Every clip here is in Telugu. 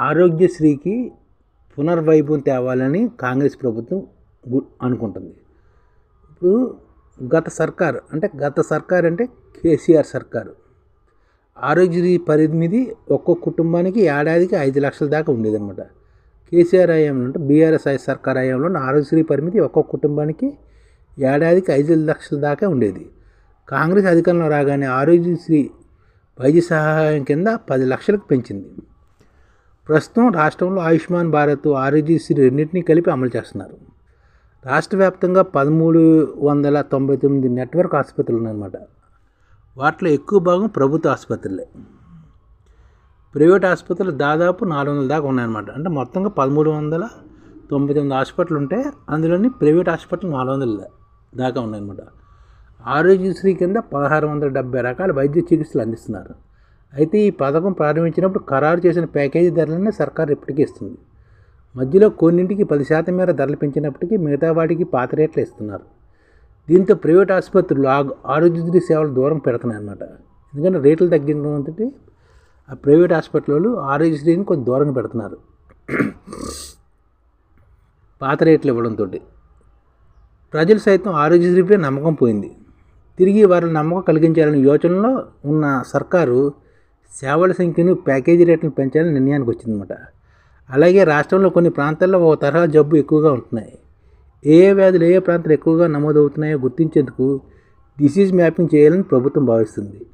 ఆరోగ్యశ్రీకి పునర్వైభవం తేవాలని కాంగ్రెస్ ప్రభుత్వం గు- అనుకుంటుంది. ఇప్పుడు గత సర్కార్ అంటే గత సర్కార్ అంటే కేసీఆర్ సర్కారు. ఆరోగ్యశ్రీ పరిమితి ఒక్కొక్క కుటుంబానికి ఏడాదికి ఐదు లక్షల దాకా ఉండేదన్నమాట. కేసీఆర్ హయాంలో అంటే బీఆర్ఎస్ సర్కార్ హయాంలో ఆరోగ్యశ్రీ పరిమితి ఒక్కొక్క కుటుంబానికి ఏడాదికి ఐదు లక్షల దాకా ఉండేది. కాంగ్రెస్ అధికారంలో రాగానే ఆరోగ్యశ్రీ వైద్య సహాయం కింద పది లక్షలకు పెంచింది. ప్రస్తుతం రాష్ట్రంలో ఆయుష్మాన్ భారత్ ఆరోగ్యశ్రీ రెండింటినీ కలిపి అమలు చేస్తున్నారు. రాష్ట్ర వ్యాప్తంగా పదమూడు వందల తొంభై తొమ్మిది నెట్వర్క్ ఆసుపత్రులు ఉన్నాయన్నమాట. వాటిలో ఎక్కువ భాగం ప్రభుత్వ ఆసుపత్రులే. ప్రైవేట్ ఆసుపత్రులు దాదాపు నాలుగు వందల దాకా ఉన్నాయన్నమాట. అంటే మొత్తంగా పదమూడు వందల తొంభై తొమ్మిది హాస్పిటల్ ఉంటే అందులోని ప్రైవేట్ హాస్పిటల్ నాలుగు వందల దాకా ఉన్నాయన్నమాట. ఆరోగ్యశ్రీ కింద పదహారు వందల డెబ్బై రకాల వైద్య చికిత్సలు అందిస్తున్నారు. అయితే ఈ పథకం ప్రారంభించినప్పుడు ఖరారు చేసిన ప్యాకేజీ ధరలనే సర్కారు ఇప్పటికీ ఇస్తుంది. మధ్యలో కొన్నింటికి పది శాతం మేర ధరలు పెంచినప్పటికీ మిగతా వాటికి పాత రేట్లు ఇస్తున్నారు. దీంతో ప్రైవేట్ ఆసుపత్రులు ఆ ఆరోగ్యశ్రీ సేవలు దూరం పెడుతున్నాయి అన్నమాట. ఎందుకంటే రేట్లు తగ్గించడం ఆ ప్రైవేట్ హాస్పిటల్ ఆరోగ్యశ్రీని కొంచెం దూరంగా పెడుతున్నారు. పాత రేట్లు ఇవ్వడంతో ప్రజలు సైతం ఆరోగ్యశ్రీపై నమ్మకం పోయింది. తిరిగి వారి నమ్మకం కలిగించాలనే యోచనలో ఉన్న సర్కారు సేవల సంఖ్యను ప్యాకేజీ రేట్లను పెంచాలని నిర్ణయానికి వచ్చిందన్నమాట. అలాగే రాష్ట్రంలో కొన్ని ప్రాంతాల్లో ఓ తరహా జబ్బు ఎక్కువగా ఉంటున్నాయి. ఏ ఏ వ్యాధులు ఏ ప్రాంతాలు ఎక్కువగా నమోదవుతున్నాయో గుర్తించేందుకు డిసీజ్ మ్యాపింగ్ చేయాలని ప్రభుత్వం భావిస్తుంది.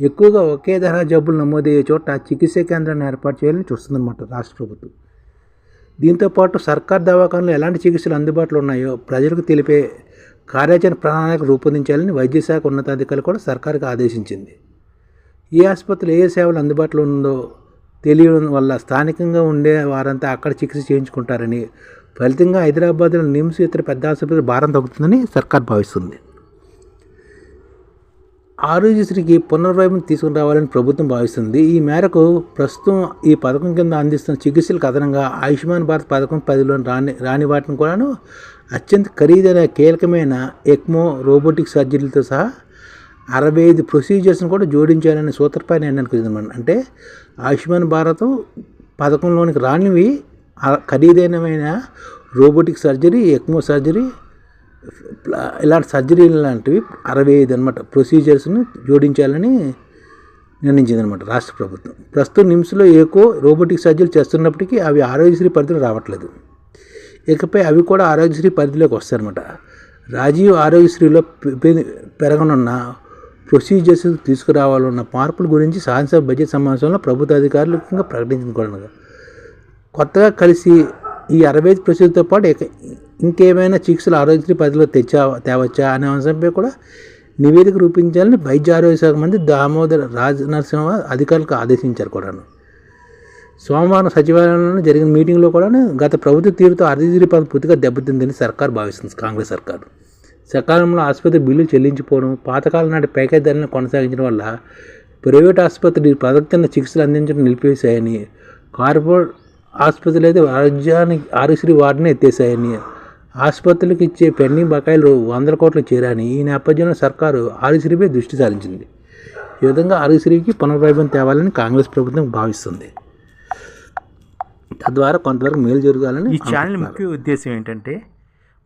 ఎక్కువగా ఒకే తరహా జబ్బులు నమోదయ్యే చోట చికిత్స కేంద్రాన్ని ఏర్పాటు చేయాలని చూస్తుందన్నమాట రాష్ట్ర ప్రభుత్వం. దీంతోపాటు సర్కార్ దవాఖానలో ఎలాంటి చికిత్సలు అందుబాటులో ఉన్నాయో ప్రజలకు తెలిపే కార్యాచరణ ప్రణాళిక రూపొందించాలని వైద్యశాఖ ఉన్నతాధికారులు కూడా సర్కారుకు ఆదేశించింది. ఏ ఆసుపత్రిలో ఏ సేవలు అందుబాటులో ఉందో తెలియడం వల్ల స్థానికంగా ఉండే వారంతా అక్కడ చికిత్స చేయించుకుంటారని ఫలితంగా హైదరాబాద్లో నిమ్స్ ఇతర పెద్ద ఆసుపత్రి భారం తగ్గుతుందని సర్కార్ భావిస్తుంది. ఆరోగ్యశ్రీకి పునర్వైపు తీసుకుని రావాలని ప్రభుత్వం భావిస్తుంది. ఈ మేరకు ప్రస్తుతం ఈ పథకం కింద అందిస్తున్న చికిత్సలకు అదనంగా ఆయుష్మాన్ భారత్ పథకం పరిధిలో రాని రాని వాటిని కూడాను అత్యంత ఖరీదైన కీలకమైన ఎక్మో రోబోటిక్ సర్జరీలతో సహా అరవై ఐదు ప్రొసీజర్స్ని కూడా జోడించాలనే సూత్రపై నిర్ణయానికి అంటే ఆయుష్మాన్ భారత్ పథకంలోనికి రానివి ఖరీదైనమైన రోబోటిక్ సర్జరీ ఎక్మో సర్జరీ ఇలాంటి సర్జరీలు లాంటివి అరవై ఐదు అనమాట ప్రొసీజర్స్ని జోడించాలని నిర్ణయించింది అనమాట రాష్ట్ర ప్రభుత్వం. ప్రస్తుతం నిమ్స్లో ఏకో రోబోటిక్ సర్జరీలు చేస్తున్నప్పటికీ అవి ఆరోగ్యశ్రీ పరిధిలో రావట్లేదు. ఇకపై అవి కూడా ఆరోగ్యశ్రీ పరిధిలోకి వస్తాయన్నమాట. రాజీవ్ ఆరోగ్యశ్రీలో పె- పెరగనున్న ప్రొసీజర్స్ తీసుకురావాలన్న మార్పుల గురించి శాసనసభ బడ్జెట్ సమావేశంలో ప్రభుత్వ అధికారులు ముఖ్యంగా కూడా కొత్తగా కలిసి ఈ అరవై ఐదు ప్రొసీజర్తో పాటు ఇంకేమైనా చికిత్సలు ఆరోగ్యశ్రీ పరిధిలో తెచ్చా తేవచ్చా అనే అంశంపై కూడా నివేదిక రూపించాలని వైద్య ఆరోగ్య శాఖ మంత్రి దామోదర్ రాజ్ నరసింహ అధికారులకు ఆదేశించారు కూడాను సోమవారం సచివాలయంలో జరిగిన మీటింగ్లో కూడా గత ప్రభుత్వ తీరుతో ఆరోగ్యశ్రీ పథకం పూర్తిగా దెబ్బతిందని సర్కార్ భావిస్తుంది కాంగ్రెస్ సర్కారు. సకాలంలో ఆసుపత్రి బిల్లులు చెల్లించిపోవడం పాతకాలం నాటి ప్యాకేజ్ ధరలను కొనసాగించడం వల్ల ప్రైవేట్ ఆసుపత్రి కింద చికిత్సలు అందించడం నిలిపేశాయని కార్పొరేట్ ఆసుపత్రులు అయితే ఆరోగ్యానికి ఆరోగ్యశ్రీ వార్డుని ఎత్తేసాయని ఆసుపత్రులకు ఇచ్చే పెండింగ్ బకాయిలు వందల కోట్లు చేరాయని ఈ నేపథ్యంలో సర్కారు ఆరోగ్యశ్రీపై దృష్టి సారించింది. ఈ విధంగా ఆరోగ్యశ్రీకి పునర్వైభవం తేవాలని కాంగ్రెస్ ప్రభుత్వం భావిస్తుంది. తద్వారా కొంతవరకు మేలు జరగాలని ఈ ఛానల్ ముఖ్య ఉద్దేశం ఏంటంటే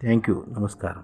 थैंक यू नमस्कार